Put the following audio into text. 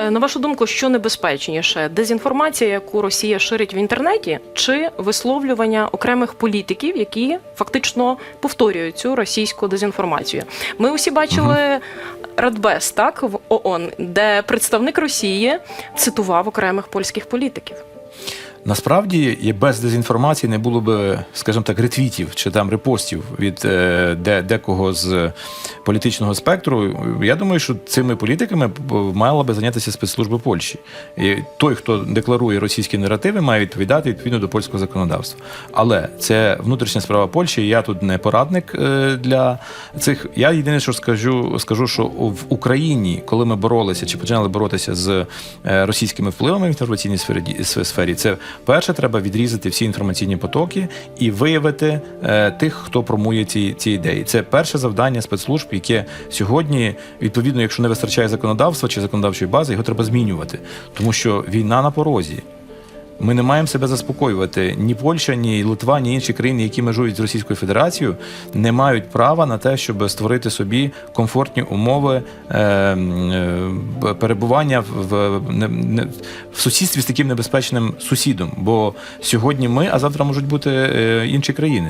Е, На вашу думку, що небезпечніше: дезінформація, яку Росія ширить в інтернеті, чи висловлювання окремих політиків, які фактично повторюють цю російську дезінформацію? Ми усі бачили Радбез, так в ООН, де представник Росії цитував окремих польських політиків. Насправді, без дезінформації не було б, скажімо так, ретвітів чи там репостів від е, де, декого з політичного спектру. Я думаю, що цими політиками мала би зайнятися спецслужби Польщі. І той, хто декларує російські наративи, має відповідати відповідно до польського законодавства. Але це внутрішня справа Польщі. Я тут не порадник е, для цих. Я єдине, що скажу, скажу, що в Україні, коли ми боролися чи починали боротися з е, російськими впливами в інформаційній сфері, сфері, це перше, треба відрізати всі інформаційні потоки і виявити е, тих, хто промує ці, ці ідеї. Це перше завдання спецслужб, яке сьогодні, відповідно, якщо не вистачає законодавства чи законодавчої бази, його треба змінювати, тому що війна на порозі. Ми не маємо себе заспокоювати. Ні Польща, ні Литва, ні інші країни, які межують з Російською Федерацією, не мають права на те, щоб створити собі комфортні умови е, е, перебування в, в, сусідстві з таким небезпечним сусідом. Бо сьогодні ми, а завтра можуть бути е, інші країни.